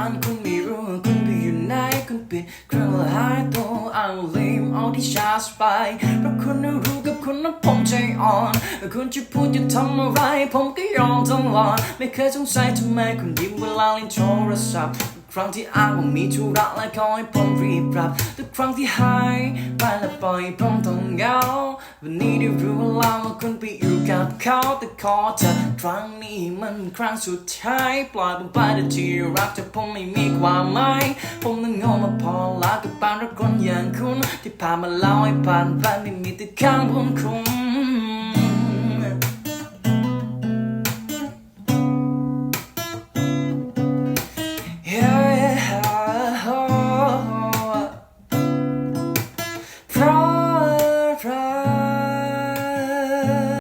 านคุณไม่รู้คุณไปอยู่ไหนคุณปิดเครื่องแล้วหายตัวเอาลืมเอาที่ชาร์จไปเพราะคุณนั้นรู้กับคุณนั้นผมใจอ่อนคุณจะพูดจะทำอะไร ผมก็ยอมตลอดไม่เคยสงสัยทำไมคุณยิ้มเวลาเล่นโทรศัพท์ทุกครั้งที่อ้างว่ามีธุระและขอให้ผมรีบรับทุกครั้งที่หายไปและปล่อยผมต เหงา วันนี้ได้รู้แล้วว่าคุณไปอยู่กับเขาแต่ขอเธอครั้งนี้มันครั้งสุดท้าย ปล่อยผมไปแต่ที่รักจะผมไม่มีความหมาย ผมนั้นงงมาพอแล้วกับปานรักคนอย่างคุณ ที่ผ่านมาเล่าให้ผ่านไปไม่มีแต่ข้างผมคุณ